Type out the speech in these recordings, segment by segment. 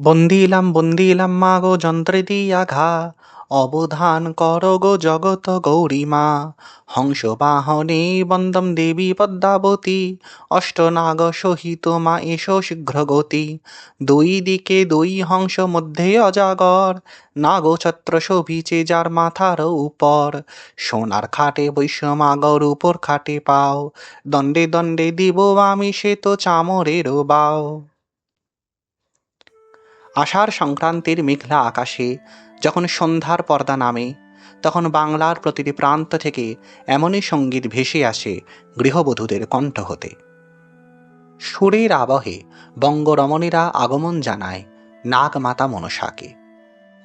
বন্দিলাম বন্দিলাম মা গো যন্ত্রে দিয়া ঘা। অবধান কর গো জগত গৌরীমা হংস বাহনে বন্দম দেবী পদ্মাবতী। অষ্টনাগ সহিত মা এসো শীঘ্র গতি দুই দিকে দুই হংস মধ্যে অজাগর। নাগছত্র শোভিছে যার মাথার উপর। সোনার খাটে বৈশ্যমাগর উপর খাটে পাও। দণ্ডে দণ্ডে দিব আমি সে তো চামরেরও বাও। আষাঢ় সংক্রান্তির মেঘলা আকাশে, যখন সন্ধ্যার পর্দা নামে, তখন বাংলার প্রতিটি প্রান্ত থেকে এমনই সংগীত ভেসে আসে গৃহবধূদের কণ্ঠ হতে। সুরের আবহে বঙ্গরমণীরা আগমন জানায় নাগমাতা মনসাকে।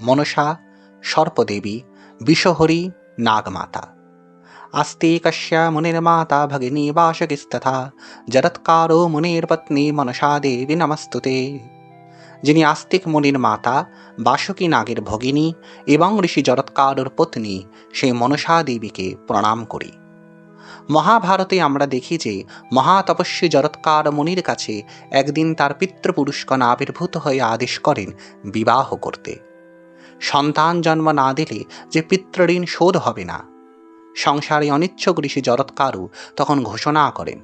মনসা, সর্পদেবী, বিষহরী, নাগমাতা। আস্তে কশ্যা মুনির মাতা ভগিনী বাসকিস্তথা জরৎকারো মুনির পত্নী মনসা দেবী নমস্তুতে। যিনি আস্তিক মুনির মাতা, বাসুকী নাগের ভগিনী এবং ঋষি জরৎকারর পত্নী, সেই মনসা দেবীকে প্রণাম করি। মহাভারতে আমরা দেখি যে মহাতপস্বী জরৎকার মুনির কাছে একদিন তার পিতৃপুরুষগণ আবির্ভূত হয়ে আদেশ করেন বিবাহ করতে। সন্তান জন্ম না দিলে যে পিতৃঋণ শোধ হবে না। সংসারে অনিচ্ছক ঋষি জরৎকারু তখন ঘোষণা করেন,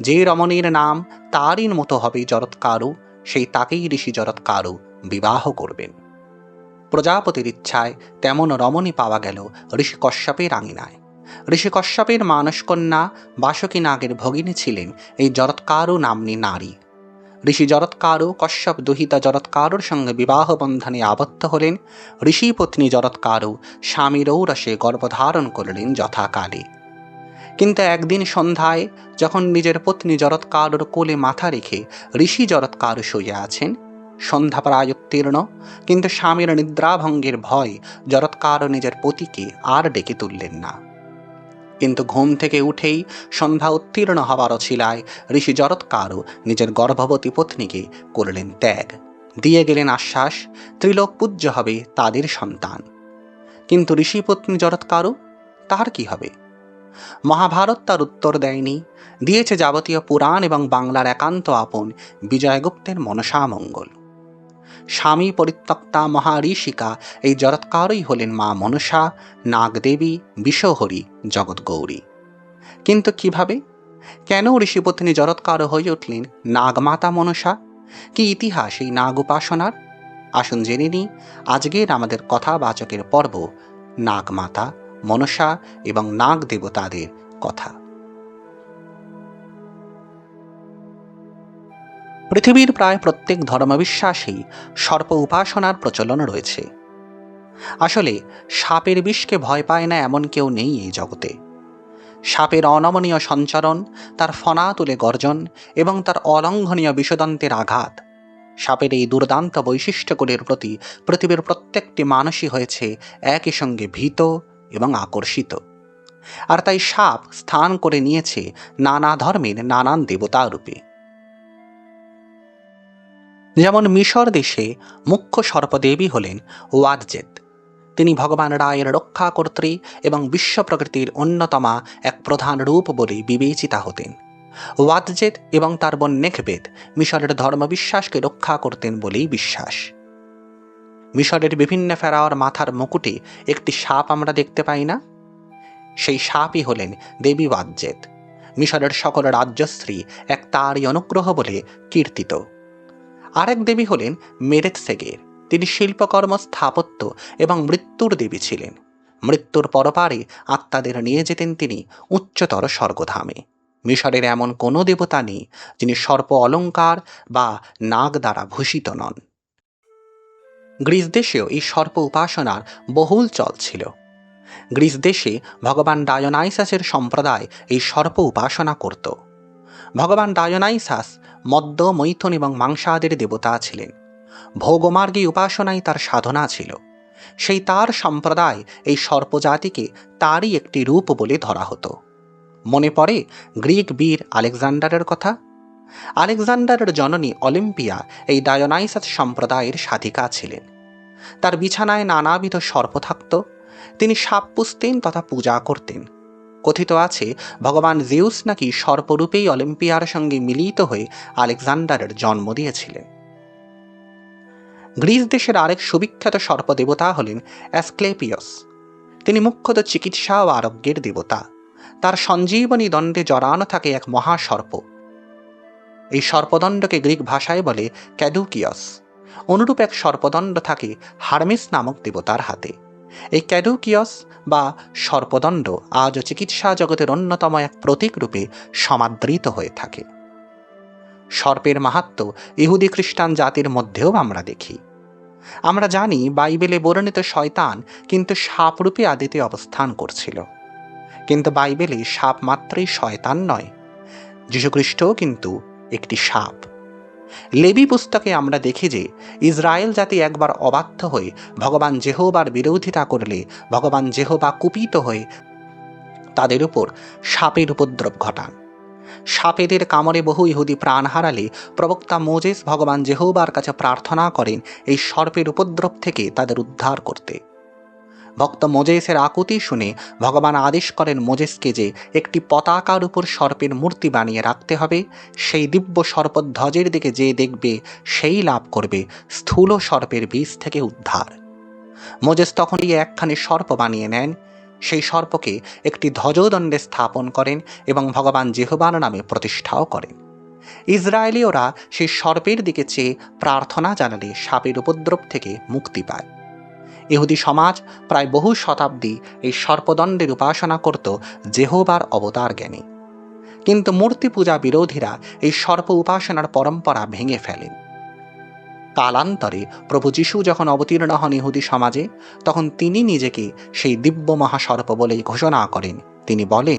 যে রমণীর নাম তারই মতো হবে জরৎকারু সেই তাকেই ঋষি জরৎকারু বিবাহ করবেন। প্রজাপতির ইচ্ছায় তেমন রমণী পাওয়া গেল ঋষি কশ্যপের আঙিনায় ঋষি কশ্যপের মানসকন্যা বাসকী নাগের ভগিনী ছিলেন এই জরৎকারু নাম্নী নারী। ঋষি জরৎকারু কশ্যপ দুহিতা জরৎকারুর সঙ্গে বিবাহ বন্ধনে আবদ্ধ হলেন। ঋষি পত্নী জরৎকারু স্বামীর ঔরসে গর্ভধারণ করলেন যথাকালে। কিন্তু একদিন সন্ধ্যায় যখন নিজের পত্নী জরৎকারুর কোলে মাথা রেখে ঋষি জরৎকার শুয়ে আছেন, সন্ধ্যা প্রায় উত্তীর্ণ, কিন্তু স্বামীর নিদ্রাভঙ্গের ভয় জরৎকার নিজের পতিকে আর ডেকে তুললেন না। কিন্তু ঘুম থেকে উঠেই সন্ধ্যা উত্তীর্ণ হবার অছিলায় ঋষি জরৎকারু নিজের গর্ভবতী পত্নীকে করলেন ত্যাগ। দিয়ে গেলেন আশ্বাস, ত্রিলোক পূজ্য হবে তাদের সন্তান। কিন্তু ঋষি পত্নী জরৎকারু তার কি হবে? মহাভারত তার উত্তর দেয়নি। দিয়েছে যাবতীয় পুরাণ এবং বাংলার একান্ত আপন বিজয়গুপ্তের মনসামঙ্গল স্বামী পরিত্যক্তা মহাঋষিকা এই জরৎকারই হলেন মা মনসা, নাগদেবী, বিশ্বহরী, জগৎগৌরী। কিন্তু কীভাবে? কেন ঋষিপত্নী জরৎকার হয়ে উঠলেন নাগমাতা মনসা? কি ইতিহাস এই নাগ উপাসনার? আসুন জেনে নিই, আজকের আমাদের কথাবাচকের পর্ব নাগমাতা মনসা এবং নাগ দেবতাদের কথা। পৃথিবীর প্রায় প্রত্যেক ধর্মবিশ্বাসেই সর্প উপাসনার প্রচলন রয়েছে। আসলে, সাপের বিষকে ভয় পায় না এমন কেউ নেই এই জগতে। সাপের অনমনীয় সঞ্চারণ, তার ফনা তুলে গর্জন এবং তার অলঙ্ঘনীয় বিষদন্তের আঘাত সাপের এই দুর্দান্ত বৈশিষ্ট্যগুলির প্রতি পৃথিবীর প্রত্যেকটি মানুষই হয়েছে একই সঙ্গে ভীত এবং আকর্ষিত। আর তাই সাপ স্থান করে নিয়েছে নানা ধর্মের নানান দেবতা রূপে। যেমন মিশর দেশে মুখ্য সর্পদেবী হলেন ওয়াদজেদ তিনি ভগবান রায়ের রক্ষাকর্ত্রী এবং বিশ্ব প্রকৃতির অন্যতমা এক প্রধান রূপ বলে বিবেচিতা হতেন। ওয়াদজেদ এবং তার বোন নেখবেদ মিশরের ধর্মবিশ্বাসকে রক্ষা করতেন বলেই বিশ্বাস। মিশরের বিভিন্ন ফেরাওয়ার মাথার মুকুটে একটি সাপ আমরা দেখতে পাই না? সেই সাপই হলেন দেবী ওয়াদজেদ মিশরের সকল রাজ্যশ্রী এক তারই অনুগ্রহ বলে কীর্তিত। আরেক দেবী হলেন মেরেত সেগের। তিনি শিল্পকর্ম, স্থাপত্য এবং মৃত্যুর দেবী ছিলেন। মৃত্যুর পরপারে আত্মাদের নিয়ে যেতেন তিনি উচ্চতর স্বর্গধামে। মিশরের এমন কোনো দেবতা নেই যিনি সর্প অলঙ্কার বা নাগ দ্বারা ভূষিত নন। গ্রিস দেশেও এই সর্প উপাসনার বহুল চল ছিল। গ্রিস দেশে ভগবান ডায়োনাইসাসের সম্প্রদায় এই সর্প উপাসনা করত। ভগবান ডায়োনাইসাস মদ্য, মৈথুন এবং মাংসাদের দেবতা ছিলেন। ভোগমার্গী উপাসনাই তার সাধনা ছিল। সেই তার সম্প্রদায় এই সর্পজাতিকে তারই একটি রূপ বলে ধরা হতো। মনে পড়ে গ্রিক বীর আলেকজান্ডারের কথা? আলেকজান্ডারের জননী অলিম্পিয়া এই ডায়োনাইসাস সম্প্রদায়ের সাধিকা ছিলেন। তার বিছানায় নানাবিধ সর্প থাকত, তিনি সাপ পুষতেন তথা পূজা করতেন। কথিত আছে, ভগবান জিউস নাকি সর্পরূপেই অলিম্পিয়ার সঙ্গে মিলিত হয়ে আলেকজান্ডারের জন্ম দিয়েছিলেন। গ্রিস দেশের আরেক সুবিখ্যাত সর্পদেবতা হলেন অ্যাসক্লেপিয়স। তিনি মুখ্যত চিকিৎসা ও আরোগ্যের দেবতা। তার সঞ্জীবনী দণ্ডে জড়ানো থাকে এক মহাসর্প। এই সর্পদণ্ডকে গ্রিক ভাষায় বলে ক্যাডুকিয়স। অনুরূপ এক সর্পদণ্ড থাকে হারমিস নামক দেবতার হাতে। এই ক্যাডুকিয়স বা সর্পদণ্ড আজও চিকিৎসা জগতের অন্যতম এক প্রতীক রূপে সমাদৃত হয়ে থাকে। সর্পের মাহাত্ম ইহুদি খ্রিস্টান জাতির মধ্যেও আমরা দেখি। আমরা জানি বাইবেলে বর্ণিত শয়তান কিন্তু সাপরূপে আদিতে অবস্থান করছিল। কিন্তু বাইবেলে সাপ মাত্রই শয়তান নয়। যীশুখ্রিস্টও কিন্তু একটি সাপ। লেবি পুস্তকে আমরা দেখি যে ইসরায়েল জাতি একবার অবাধ্য হয়ে ভগবান জেহোবার বিরোধিতা করলে, ভগবান জেহোবা কুপিত হয়ে তাদের উপর সাপের উপদ্রব ঘটান। সাপেদের কামড়ে বহু ইহুদি প্রাণ হারালে প্রবক্তা মোজেস ভগবান জেহোবার কাছে প্রার্থনা করেন এই সর্পের উপদ্রব থেকে তাদের উদ্ধার করতে। ভক্ত মোজেসের আকুতি শুনে ভগবান আদেশ করেন মোজেসকে যে একটি পতাকার উপর সর্পের মূর্তি বানিয়ে রাখতে হবে। সেই দিব্য সর্পধ্বজের দিকে যে দেখবে, সেই লাভ করবে স্থূল সর্পের বীজ থেকে উদ্ধার। মোজেস তখনই একখানি সর্প বানিয়ে নেন। সেই সর্পকে একটি ধ্বজদণ্ডে স্থাপন করেন এবং ভগবান জেহবার নামে প্রতিষ্ঠাও করেন। ইসরায়েলীয়রা সেই সর্পের দিকে চেয়ে প্রার্থনা জানালে সাপের উপদ্রব থেকে মুক্তি পায়। ইহুদি সমাজ প্রায় বহু শতাব্দী এই সর্পদণ্ডের উপাসনা করত জেহোবার অবতার জ্ঞানী। কিন্তু মূর্তি পূজা বিরোধীরা এই সর্প উপাসনার পরম্পরা ভেঙে ফেলেন। কালান্তরে প্রভু যিশু যখন অবতীর্ণ হন ইহুদি সমাজে, তখন তিনি নিজেকে সেই দিব্য মহাসর্প বলেই ঘোষণা করেন। তিনি বলেন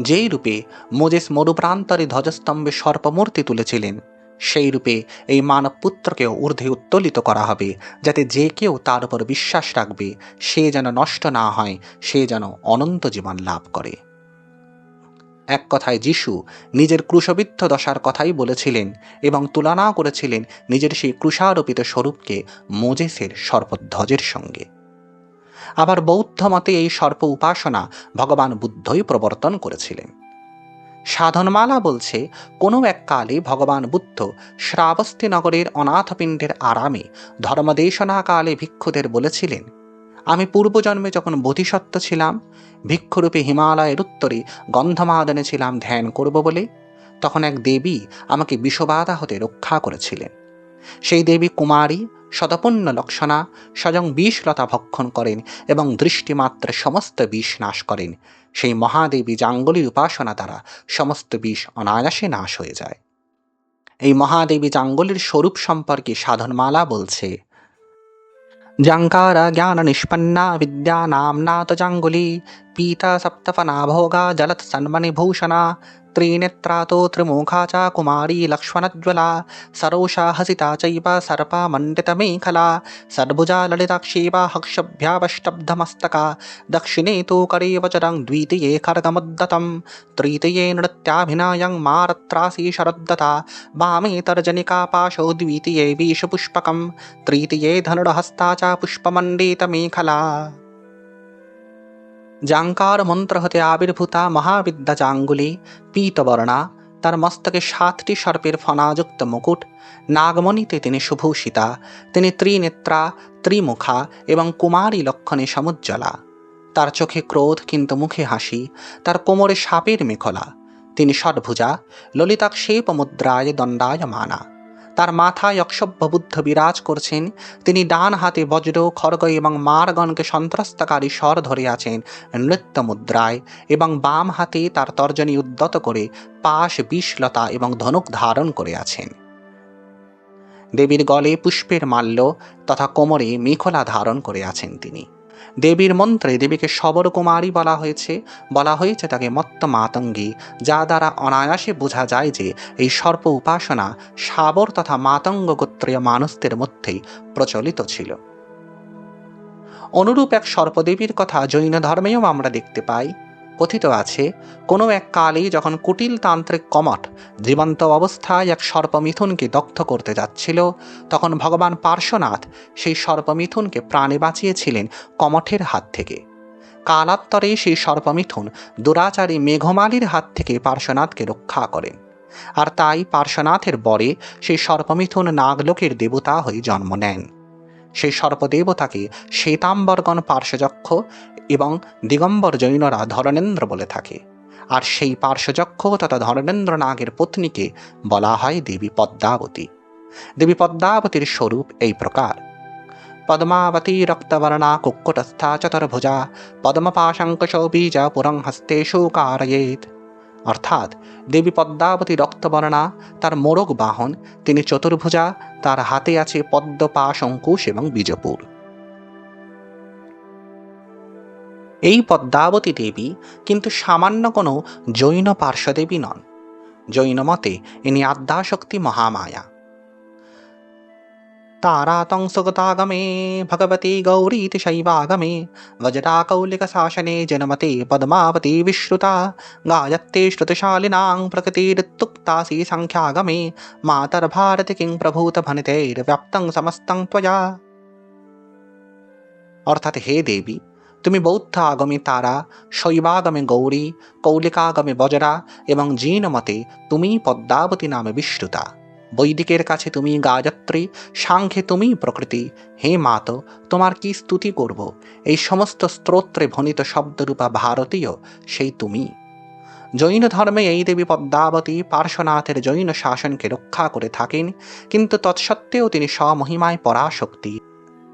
যেই রূপে মোজেস মরুপ্রান্তরে ধ্বজস্তম্ভে সর্পমূর্তি তুলেছিলেন সেই রূপে এই মানব পুত্রকেও ঊর্ধ্বে উত্তোলিত করা হবে, যাতে যে কেউ তার উপর বিশ্বাস রাখবে, সে যেন নষ্ট না হয়, সে যেন অনন্ত জীবন লাভ করে। এক কথায় যিশু নিজের ক্রুশবিদ্ধ দশার কথাই বলেছিলেন এবং তুলনা করেছিলেন নিজের সেই ক্রুশারোপিত স্বরূপকে মোজেসের সর্পধ্বজের সঙ্গে। আবার বৌদ্ধ মতে এই সর্প উপাসনা ভগবান বুদ্ধই প্রবর্তন করেছিলেন। সাধনমালা বলছে, কোনো এক কালে ভগবান বুদ্ধ শ্রাবস্তি নগরের অনাথপিণ্ডের আরামে ধর্মদেশনাকালে ভিক্ষুদের বলেছিলেন, আমি পূর্বজন্মে যখন বোধিসত্ত্ব ছিলাম, ভিক্ষুরূপে হিমালয়ের উত্তরে গন্ধমাদনে ছিলাম ধ্যান করব বলে, তখন এক দেবী আমাকে বিষবাধা হতে রক্ষা করেছিলেন। সেই দেবী কুমারী, শতপূর্ণ লক্ষণা, স্বয়ং বিষলতা ভক্ষণ করেন এবং দৃষ্টিমাত্রে সমস্ত বিষ নাশ করেন। সেই মহাদেবী জাঙ্গলির উপাসনা দ্বারা সমস্ত বিষ অনায়াসে নাশ হয়ে যায়। এই মহাদেবী জাঙ্গলির স্বরূপ সম্পর্কে সাধনমালা বলছে, জাঙ্কারা জ্ঞান নিষ্পন্না বিদ্যা নামনা তো জাঙ্গুলি पीता सप्तफनाभोगा जलत् सन्मणिभूषणा त्रिनेत्रातो त्रिमुखा च कुमारी लक्ष्मणज्वला, सरोषा हसीता चैव सर्पा मण्डितमेखला सद्भुजा ललिताक्षीवा हक्षभ्यावष्टब्धमस्तका, दक्षिणे तु करीवचरं द्वितीये खड्गमुद्दतं तृतीये नृत्याभिनायं मारत्रासी शरद्दता वामे तर्जनिका पाशो द्वितीये विषपुष्पकं तृतीये धनुर्हस्ता च पुष्पमण्डितमेखला জাঙ্কার মন্ত্র হতে আবির্ভূতা মহাবিদ্যা জাঙ্গুলি, পীতবর্ণা, তার মস্তকে সাতটি সর্পের ফনাযুক্ত মুকুট, নাগমণিতে তিনি সুভূষিতা, তিনি ত্রিনেত্রা, ত্রিমুখা এবং কুমারী লক্ষণে সমুজ্জ্বলা। তার চোখে ক্রোধ কিন্তু মুখে হাসি, তার কোমরে সাপের মেখলা। তিনি ষটভুজা ললিতাক্ষেপ মুদ্রায় দণ্ডায়মানা। তার মাথায় অক্ষভ্য বুদ্ধ বিরাজ করছেন। তিনি ডান হাতে বজ্র, খড়গ এবং মারগণকে সন্ত্রস্তকারী স্বর ধরে আছেন নৃত্য মুদ্রায় এবং বাম হাতে তার তর্জনী উদ্যত করে পাশ বিষলতা এবং ধনুক ধারণ করে আছেন দেবীর গলে পুষ্পের মাল্য তথা কোমরে মেখলা ধারণ করে আছেন তিনি। দেবীর মন্ত্রে দেবীকে সবরকুমারী বলা হয়েছে। বলা হয়েছে তাকে মত্ত মাতঙ্গী যা দ্বারা অনায়াসে বোঝা যায় যে এই সর্প উপাসনা সাবর তথা মাতঙ্গ গোত্রীয় মানুষদের মধ্যেই প্রচলিত ছিল। অনুরূপ এক সর্পদেবীর কথা জৈন ধর্মেও আমরা দেখতে পাই। কথিত আছে, কোনো এক কালে যখন কুটিল তান্ত্রিক কমট জীবন্ত অবস্থায় এক সর্পমিথুনকে দগ্ধ করতে যাচ্ছিল, তখন ভগবান পার্শ্বনাথ সেই সর্পমিথুনকে প্রাণে বাঁচিয়েছিলেন কমঠের হাত থেকে। কালাত্তরে সেই সর্পমিথুন দুরাচারী মেঘমালির হাত থেকে পার্শ্বনাথকে রক্ষা করেন। আর তাই পার্শ্বনাথের বরে সেই সর্পমিথুন নাগলোকের দেবতা হয়ে জন্ম নেন। সেই সর্পদেবতাকে শ্বেতাম্বরগণ পার্শ্বযক্ষ এবং দিগম্বর জৈনরা ধরণেন্দ্র বলে থাকে। আর সেই পার্শ্বযক্ষ তথা ধরণেন্দ্র নাগের পত্নীকে বলা হয় দেবী পদ্মাবতী। দেবী পদ্মাবতীর স্বরূপ এই প্রকার। পদ্মাবতী রক্তবর্ণা কুক্কুটস্থা চতুর্ভুজা পদ্মপাশঙ্কশৌবীজ পুরং হস্তেষু কারয়েত অর্থাৎ দেবী পদ্মাবতী রক্তবর্ণা, তার মোরগ বাহন, তিনি চতুর্ভুজা, তার হাতে আছে পদ্মপাশ অঙ্কুশ এবং বিজপুর। এই পদ্মাবতী দেবী কিন্তু সামান্য কোনো জৈন পার্শ্বদেবী নন। জৈন মতে ইনি আদ্যাশক্তি মহামায়া। तारातंसुगतागमे भगवती गौरीति शैवागमे वज्राकौलिकशासने जनमते पद्मावती विश्रुता गायत्ते श्रुतिशालिनां प्रकृतिरित्युक्तासि सङ्ख्यागमे मातर्भारति किं প্রভূতভনিতৈর্ব্যাপ্তং সমস্তং ত্বয়া অর্থাৎ হে দেবী তুমি বৌদ্ধ আগমে তারা শৈবাগমে গৌরী কৌলিকাগমে বজরা এবং জিন মতে তুমি পদ্মাবতী নামে বিশ্রুতা বৈদিকের কাছে তুমি গায়ত্রী, সাংখ্যে তুমি প্রকৃতি। হে মাত, তোমার কি স্তুতি করব? এই সমস্ত স্তোত্রে ভনিত শব্দরূপা ভারতীয়, সেই তুমি। জৈন ধর্মে এই দেবী পদ্মাবতী পার্শ্বনাথের জৈন শাসনকে রক্ষা করে থাকেন, কিন্তু তৎসত্ত্বেও তিনি স্বমহিমায় পরাশক্তি।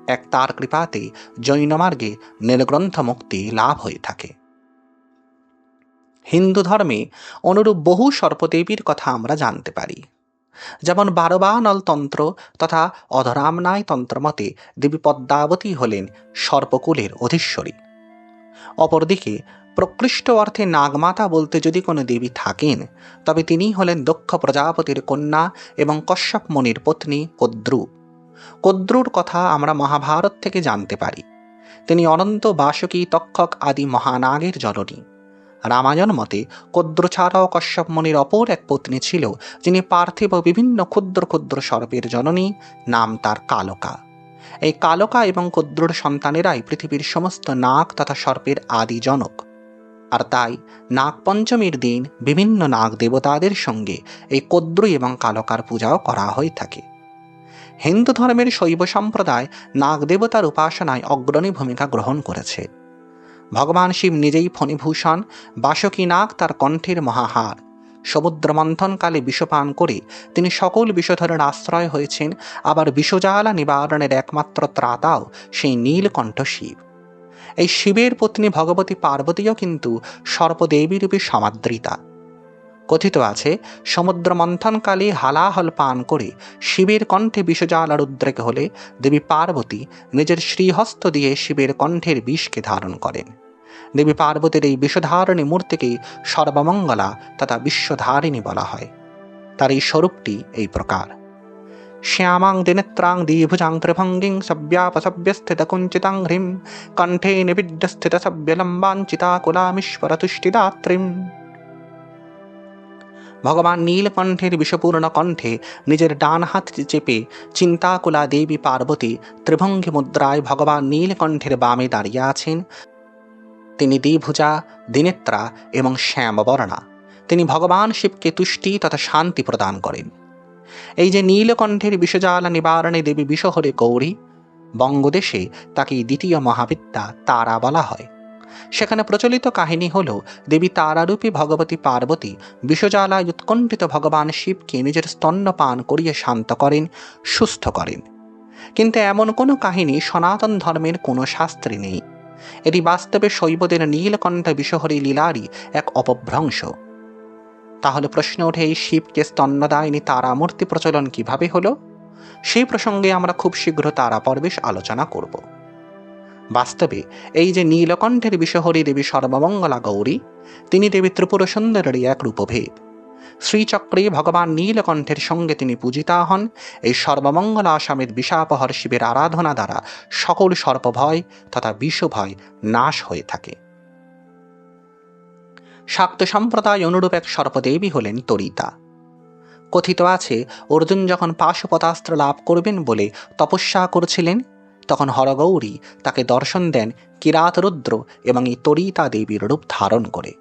এক তার কৃপাতে জৈন মার্গে নীলগ্রন্থ মুক্তি লাভ হয়ে থাকে। হিন্দু ধর্মে অনুরূপ বহু সর্পদেবীর কথা আমরা জানতে পারি। যেমন বারবানল তন্ত্র তথা অধরামনায় তন্ত্রমতে দেবী পদ্মাবতী হলেন সর্পকুলের অধীশ্বরী। অপরদিকে, প্রকৃষ্ট অর্থে নাগমাতা বলতে যদি কোনো দেবী থাকেন, তবে তিনি হলেন দক্ষ প্রজাপতির কন্যা এবং কশ্যপ মুনির পত্নী কদ্রু। কদ্রুর কথা আমরা মহাভারত থেকে জানতে পারি। তিনি অনন্ত বাসকী তক্ষক আদি মহানাগের জননী। রামায়ণ মতে কদ্র ছাড়াও কশ্যপ মুনির অপর এক পত্নী ছিল, যিনি পার্থিব বিভিন্ন ক্ষুদ্র ক্ষুদ্র সর্পের জননী, নাম তার কালকা। এই কালকা এবং কদ্রুর সন্তানেরাই পৃথিবীর সমস্ত নাগ তথা সর্পের আদি জনক। আর তাই নাগ পঞ্চমীর দিন বিভিন্ন নাগ দেবতাদের সঙ্গে এই কদ্রু এবং কালকার পূজাও করা হয়ে থাকে। হিন্দু ধর্মের শৈব সম্প্রদায় নাগ দেবতার উপাসনায় অগ্রণী ভূমিকা গ্রহণ করেছে। ভগবান শিব নিজেই ফণিভূষণ বাসকী নাগ তার কণ্ঠের মহাহার। সমুদ্র মন্থনকালে বিষপান করে তিনি সকল বিষধরের আশ্রয় হয়েছেন, আবার বিষজালা নিবারণের একমাত্র ত্রাতাও সেই নীলকণ্ঠ শিব। এই শিবের পত্নী ভগবতী পার্বতীও কিন্তু সর্পদেবী রূপে সমাদৃতা। কথিত আছে সমুদ্র মন্থনকালে হালাহল পান করে শিবের কণ্ঠে বিষজালার উদ্রেক হলে দেবী পার্বতী নিজের শ্রীহস্ত দিয়ে শিবের কণ্ঠের বিষকে ধারণ করেন। দেবী পার্বতীর এই বিষধারণী মূর্তিকে সর্বমঙ্গলা তথা বিশ্বধারিণী বলা হয়। তার এই স্বরূপটি এই প্রকার। শ্যামাং দিনেত্রাং দ্বিভুজাং ত্রিভঙ্গিং সব্যাপসব্যস্থিতকুঞ্চিতাং হ্রিম, কণ্ঠে নিবিড্যস্থিত সব্যলম্বাঞ্চিতাকুলামীশ্বর তুষ্টিদাত্রীম ভগবান নীলকণ্ঠের বিষপূর্ণ কণ্ঠে নিজের ডান হাত চেপে চিন্তাকুলা দেবী পার্বতী ত্রিভঙ্গি মুদ্রায় ভগবান নীলকণ্ঠের বামে দাঁড়িয়ে আছেন। তিনি দ্বিভুজা, দিনেত্রা এবং শ্যামবর্ণা। তিনি ভগবান শিবকে তুষ্টি তথা শান্তি প্রদান করেন। এই যে নীলকণ্ঠের বিষজালা নিবারণে দেবী বিষহরে গৌরী, বঙ্গদেশে তাকে দ্বিতীয় মহাবিদ্যা তারা বলা হয়। সেখানে প্রচলিত কাহিনী হল, দেবী তারারূপী ভগবতী পার্বতী বিষজালায় উৎকণ্ঠিত ভগবান শিবকে নিজের স্তন্য পান করিয়ে শান্ত করেন, সুস্থ করেন। কিন্তু এমন কোনো কাহিনী সনাতন ধর্মের কোনো শাস্ত্রে নেই। এটি বাস্তবে শৈবদের নীলকণ্ঠ বিষহরী লীলারই এক অপভ্রংশ। তাহলে প্রশ্ন ওঠে, এই শিবকে স্তন্যদায়িনী তারা মূর্তি প্রচলন কীভাবে হলো? সেই প্রসঙ্গে আমরা খুব শীঘ্র তারা পর্বেশ আলোচনা করব। বাস্তবে, এই যে নীলকণ্ঠের বিষহরী দেবী সর্বমঙ্গলা গৌরী, তিনি দেবী ত্রিপুর সুন্দরেরই এক রূপভেদ। শ্রীচক্রে ভগবান নীলকণ্ঠের সঙ্গে তিনি পূজিতা হন, এই সর্বমঙ্গলা আসামের বিষাপহর শিবের আরাধনা দ্বারা সকল সর্পভয় তথা বিষভয় নাশ হয়ে থাকে। শাক্ত সম্প্রদায় অনুরূপ এক সর্পদেবী হলেন তরিতা। কথিত আছে, অর্জুন যখন পাশুপতাস্ত্র লাভ করবেন বলে তপস্যা করছিলেন তখন হরগৌরী তাকে দর্শন দেন কিরাত রুদ্র এবং এই তরিতা দেবীর রূপ ধারণ করে।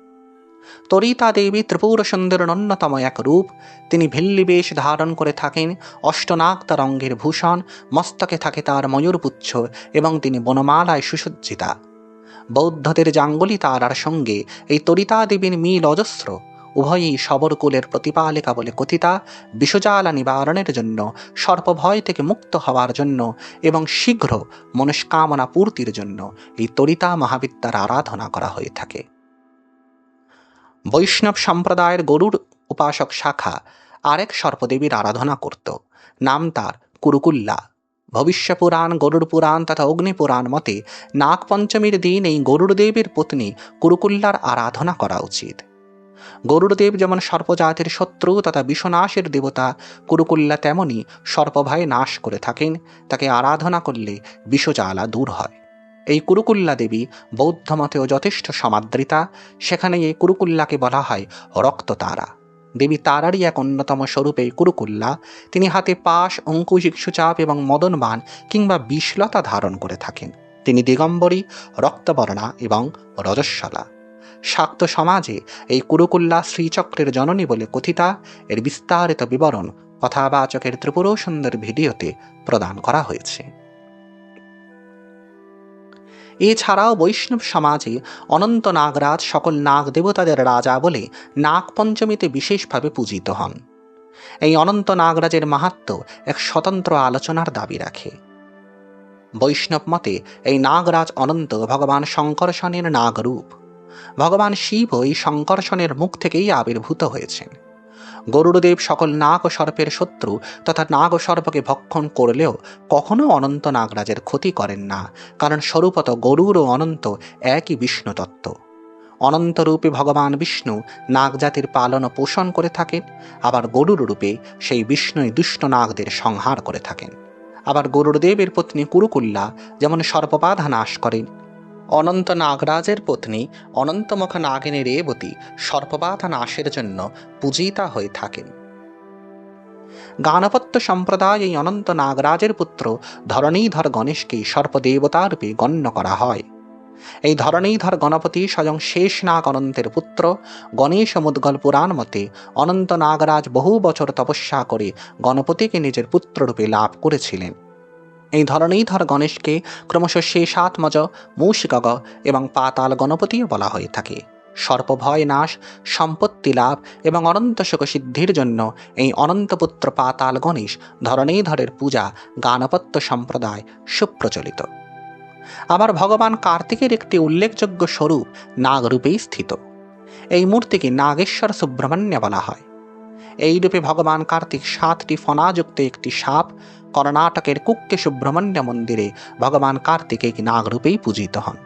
তরিতা দেবী ত্রিপুর সুন্দরের অন্যতম এক রূপ। তিনি ভিল্লিবেশ ধারণ করে থাকেন অষ্টনাক্তা রঙ্গের ভূষণ, মস্তকে থাকে তার ময়ূরপুচ্ছ এবং তিনি বনমালায় সুসজ্জিতা। বৌদ্ধদের জাঙ্গলি তারার সঙ্গে এই তরিতা দেবীর মিল অজস্র। উভয়ই শবরকুলের প্রতিপালিকা বলে কথিতা, বিষজালা নিবারণের জন্য, সর্পভয় থেকে মুক্ত হওয়ার জন্য এবং শীঘ্র মনস্কামনা পূর্তির জন্য এই তরিতা মহাবিদ্যার আরাধনা করা হয়ে থাকে। বৈষ্ণব সম্প্রদায়ের গরুর উপাসক শাখা আরেক সর্পদেবীর আরাধনা করত। নাম তার কুরুকুল্লা। ভবিষ্য পুরাণ গরুড় পুরাণ তথা অগ্নিপুরাণ মতে নাগপঞ্চমীর দিন এই গরুড় দেবীর পত্নী কুরুকুল্লার আরাধনা করা উচিত। গরুড়দেব যেমন সর্পজাতির শত্রু তথা বিশ্বনাশের দেবতা, কুরুকুল্লা তেমনই সর্পভয় নাশ করে থাকেন, তাকে আরাধনা করলে বিষজালা দূর হয়। এই কুরুকুল্লা দেবী বৌদ্ধ মতেও যথেষ্ট সমাদৃতা, সেখানে এই কুরুকুল্লাকে বলা হয় রক্ততারা। দেবী তারারই এক অন্যতম স্বরূপ কুরুকুল্লা, তিনি হাতে পাশ অঙ্কুশিক সুচাপ এবং মদনবান কিংবা বিষলতা ধারণ করে থাকেন। তিনি দিগম্বরী, রক্তবর্ণা এবং রজস্বলা। শাক্ত সমাজে এই কুরুকুল্লা শ্রীচক্রের জননী বলে কথিতা, এর বিস্তারিত বিবরণ কথাবাচকের ত্রিপুর সুন্দর ভিডিওতে প্রদান করা হয়েছে। এছাড়াও বৈষ্ণব সমাজে অনন্ত নাগরাজ সকল নাগ দেবতাদের রাজা বলে নাগ পঞ্চমীতে বিশেষভাবে পূজিত হন। এই অনন্ত নাগরাজের মাহাত্ম এক স্বতন্ত্র আলোচনার দাবি রাখে। বৈষ্ণব মতে এই নাগরাজ অনন্ত ভগবান শঙ্করসনের নাগরূপ। ভগবান শিব ওই সংকর্ষণের মুখ থেকেই আবির্ভূত হয়েছেন। গরুড়দেব সকল নাগ সর্পের শত্রু তথা নাগ সর্পকে ভক্ষণ করলেও কখনো অনন্ত নাগরাজের ক্ষতি করেন না, কারণ স্বরূপত গরুর ও অনন্ত একই বিষ্ণু তত্ত্ব অনন্তরূপে ভগবান বিষ্ণু নাগজাতির পালন ও পোষণ করে থাকেন, আবার গরুর রূপে সেই বিষ্ণুই দুষ্ট নাগদের সংহার করে থাকেন। আবার গরুড়দেবের পত্নী কুরুকুল্লা যেমন সর্পবাধা নাশ করেন অনন্ত নাগরাজের পত্নী, অনন্তমুখ নাগিনী রেবতী সর্পবাধা নাশের জন্য পূজিতা হয়ে থাকেন। গানপত্য সম্প্রদায় এই অনন্ত নাগরাজের পুত্র ধরণীধর গণেশকে সর্পদেবতারূপে গণ্য করা হয়। এই ধরণীধর গণপতি স্বয়ং শেষ নাগ অনন্তের পুত্র, গণেশ মুদ্গল পুরাণ মতে অনন্ত নাগরাজ বহু বছর তপস্যা করে গণপতিকে নিজের পুত্ররূপে লাভ করেছিলেন। এই ধরনেই ধর গণেশকে ক্রমশ সে শেষাত্মজ মূষিকগ এবং পাতাল গণপতিও বলা হয়ে থাকে। সর্পভয় নাশ, সম্পত্তি লাভ এবং অনন্ত সুখ সিদ্ধির জন্য এই অনন্তপুত্র পাতাল গণেশ ধরনেই পূজা, গানপত্য সম্প্রদায় সুপ্রচলিত। আবার ভগবান কার্তিকের একটি উল্লেখযোগ্য স্বরূপ নাগরূপেই স্থিত। এই মূর্তিকে নাগেশ্বর সুব্রহ্মণ্য বলা হয়। এই রূপে ভগবান কার্তিক সাতটি ফনাযুক্ত একটি সাপ কর্ণাটকের কুক্কে সুব্রহ্মণ্য মন্দিরে ভগবান কার্তিকেয় নাগরূপেই পূজিত হন।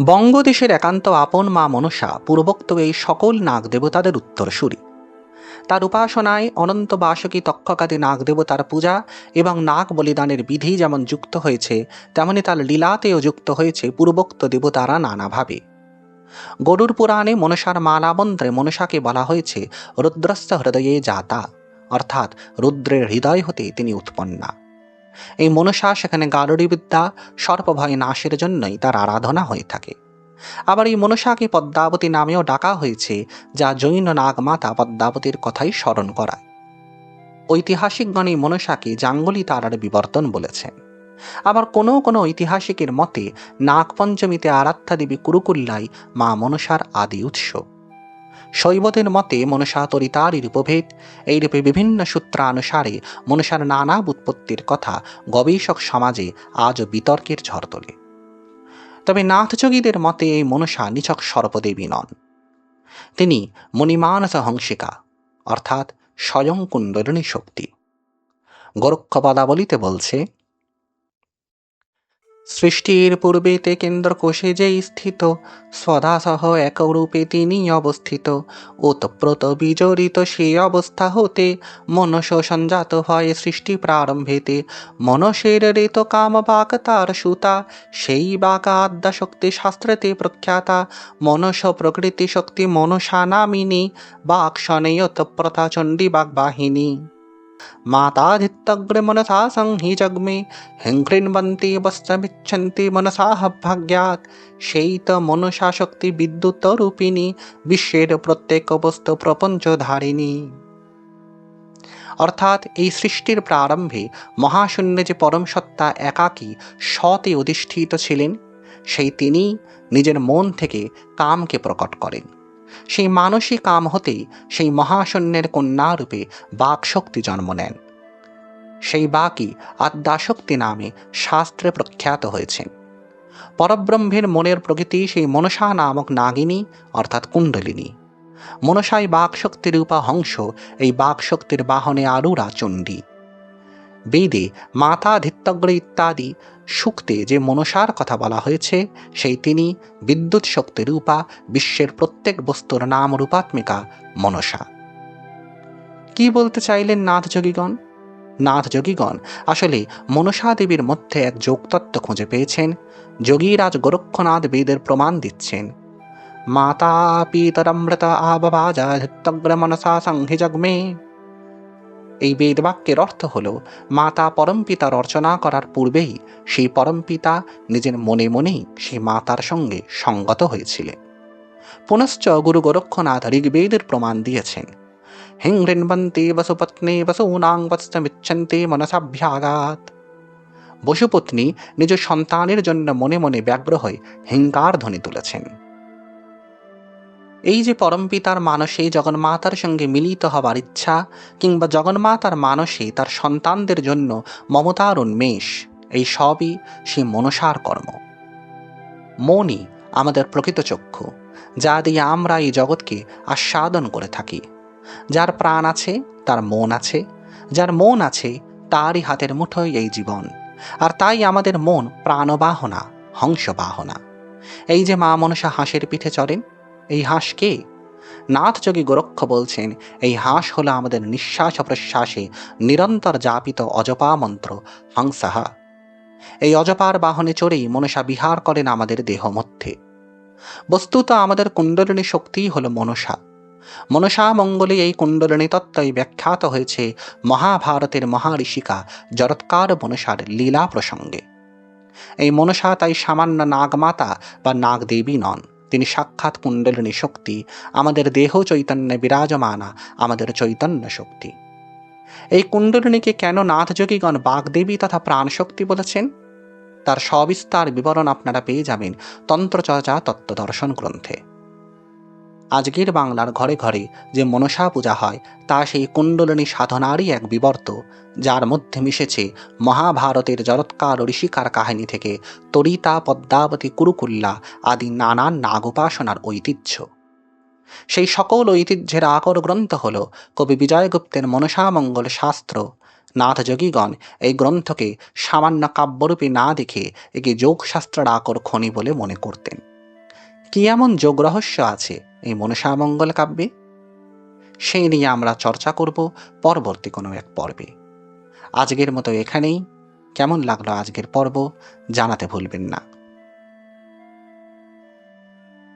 বঙ্গদেশের একান্ত আপন মা মনসা পূর্বোক্ত এই সকল নাগ দেবতাদের উত্তরসূরি। তার উপাসনায় অনন্ত বাসকী তক্ষকাদি নাগ দেবতার পূজা এবং নাগ বলিদানের বিধি যেমন যুক্ত হয়েছে, তেমনি তার লীলাতেও যুক্ত হয়েছে পূর্বোক্ত দেবতারা নানাভাবে। গরুর পুরাণে মনসার মালাবন্ত্রে মনসাকে বলা হয়েছে রুদ্রস্থ হৃদয়ে জাতা অর্থাৎ রুদ্রের হৃদয় হতে তিনি উৎপন্না। এই মনসা সেখানে গারুড়ি বিদ্যা সর্পভয় নাশের জন্যই তার আরাধনা হয়ে থাকে। আবার এই মনসাকে পদ্মাবতী নামেও ডাকা হয়েছে, যা জৈন নাগমাতা পদ্মাবতীর কথাই স্মরণ করায়। ঐতিহাসিকগণ এই মনসাকে জাঙ্গলি তারার বিবর্তন বলেছেন। আবার কোনো কোনো ঐতিহাসিকের মতে, নাগপঞ্চমীতে আরাধ্যা দেবী কুরুকুল্লাই মা মনসার আদি উৎস। শৈবদের মতে মনসা তরিতারই রূপভেদ। এই রূপে বিভিন্ন সূত্রানুসারে মনসার নানা উৎপত্তির কথা গবেষক সমাজে আজও বিতর্কের ঝড় তোলে। তবে নাথযোগীদের মতে এই মনসা নিছক সর্পদেবী নন। তিনি মণিমানস হংসিকা, অর্থাৎ স্বয়ং কুণ্ডলিনী শক্তি। গোরক্ষপদাবলিতে বলছে সৃষ্টির পূর্বেতে কেন্দ্রকোষে যে স্থিত, সদাসহ একরূপে তিনি অবস্থিত। ওতপ্রত বিজড়িত সেই অবস্থা হতে মনস সঞ্জাত হয় সৃষ্টি প্রারম্ভেতে। মনসের রেত কাম বাক তার সুতা, সেই বাক আদ্যা শক্তি শাস্ত্রেতে প্রখ্যাতা। মনস প্রকৃতি শক্তি মনসা নামিনী, বাক শনে ওতপ্রতা চণ্ডী বাক বাহিনী। মাতাধিত্যগ্রে মনসা সংহি জগ্মে হিংক্রিণবন্তি বস্ত্রমিচ্ছন্তি মনসা ভাগ্যাত সেই তো মনসা শক্তি বিদ্যুৎ রূপিণী বিশ্বের প্রত্যেক বস্তু প্রপঞ্চধারিণী অর্থাৎ এই সৃষ্টির প্রারম্ভে মহাশূন্যে যে পরম সত্তা একাকী, সতে অধিষ্ঠিত ছিলেন, সেই তিনি নিজের মন থেকে কামকে প্রকট করেন। সেই মানসিক কাম হতেই সেই মহাশূন্যের কন্যারূপে বাকশক্তি জন্ম নেন। সেই বাকই আদ্যাশক্তি নামে শাস্ত্রে প্রখ্যাত হয়েছেন পরব্রহ্মের মনের প্রকৃতি সেই মনসা নামক নাগিনী, অর্থাৎ কুণ্ডলিনী। মনসাই বাকশক্তির রূপা হংস, এই বাকশক্তির বাহনে আরুরা চণ্ডী। বেদে মাতা ধিত্তগ্র ইত্যাদি সুক্তে যে মনসার কথা বলা হয়েছে, সেই তিনি বিদ্যুৎ শক্তি রূপা বিশ্বের প্রত্যেক বস্তুর নাম রূপাত্মিকা মনসা। কি বলতে চাইলেন নাথ যোগীগণ নাথ যোগীগণ আসলে মনসা দেবীর মধ্যে এক যোগতত্ত্ব খুঁজে পেয়েছেন, যোগীরাজ গোরক্ষনাথ বেদের প্রমাণ দিচ্ছেন। মাতা পিতরমৃত আবাজা ধিত্তগ্র মনসা সংহি জগমে এই বেদবাক্যের অর্থ হল, মাতা পরমপিতা রচনা করার পূর্বেই সেই পরমপিতা নিজের মনে মনেই সেই মাতার সঙ্গে সঙ্গত হয়েছিলেন। পুনশ্চ গুরু গোরক্ষনাথ ঋগ্বেদের প্রমাণ দিয়েছেন। হিং ঋণবন্তি বসুপত্নী বসূনাং বৎসমিচ্ছন্তি মনসাভ্যাগাত বসুপত্নী নিজ সন্তানের জন্য মনে মনে ব্যগ্র হয়ে হিংকার ধ্বনি তুলেছেন। এই যে পরমপিতার মানসে জগন্মাতার সঙ্গে মিলিত হবার ইচ্ছা, কিংবা জগন্মাতার মানসে তার সন্তানদের জন্য মমতার উন্মেষ, এই সবই সেই মনসার কর্ম। মনই আমাদের প্রকৃত চক্ষু, যা দিয়ে আমরা এই জগৎকে আস্বাদন করে থাকি। যার প্রাণ আছে, তার মন আছে, যার মন আছে, তারই হাতের মুঠোয় এই জীবন। আর তাই আমাদের মন প্রাণবাহনা, হংসবাহনা। এই যে মা মনসা হাঁসের পিঠে চড়েন এই হাঁস কে? নাথযোগী গোরক্ষ বলছেন, এই হাঁস হলো আমাদের নিঃশ্বাস প্রশ্বাসে নিরন্তর যাপিত অজপা মন্ত্র, হাংসাহা। এই অজপার বাহনে চড়েই মনসা বিহার করেন আমাদের দেহ মধ্যে। বস্তুত আমাদের কুণ্ডলিনী শক্তিই হলো মনসা। মনসা মঙ্গলে এই কুণ্ডলিনী তত্ত্বই ব্যাখ্যাত হয়েছে মহাভারতের মহাঋষিকা জরৎকার মনসার লীলা প্রসঙ্গে। এই মনসা তাই সামান্য নাগমাতা বা নাগদেবী নন। তিনি সাক্ষাৎ কুণ্ডলিনী শক্তি, আমাদের দেহ চৈতন্যে বিরাজমানা, আমাদের চৈতন্য শক্তি। এই কুণ্ডলিনীকে কেন নাথযোগীগণ বাগদেবী তথা প্রাণশক্তি বলেছেন? তার সবিস্তার বিবরণ আপনারা পেয়ে যাবেন তন্ত্রচর্চা তত্ত্বদর্শন গ্রন্থে। আজকের বাংলার ঘরে ঘরে যে মনসা পূজা হয়, তা সেই কুণ্ডলিনী সাধনারই এক বিবর্ত, যার মধ্যে মিশেছে মহাভারতের জরৎকার ঋষিকার কাহিনী থেকে তরিতা, পদ্মাবতী, কুরুকুল্লা আদি নানান নাগোপাসনার ঐতিহ্য। সেই সকল ঐতিহ্যের আকর গ্রন্থ হল কবি বিজয়গুপ্তের মনসামঙ্গল শাস্ত্র। নাথযোগীগণ এই গ্রন্থকে সামান্য কাব্যরূপে না দেখে একে যোগশাস্ত্রের আকর খনি বলে মনে করতেন। কি এমন যোগ রহস্য আছে এই মনসামঙ্গল কাব্যে? সেই নিয়ে আমরা চর্চা করব পরবর্তী কোনো এক পর্বে। আজকের মতো এখানেই। কেমন লাগল আজকের পর্ব জানাতে ভুলবেন না।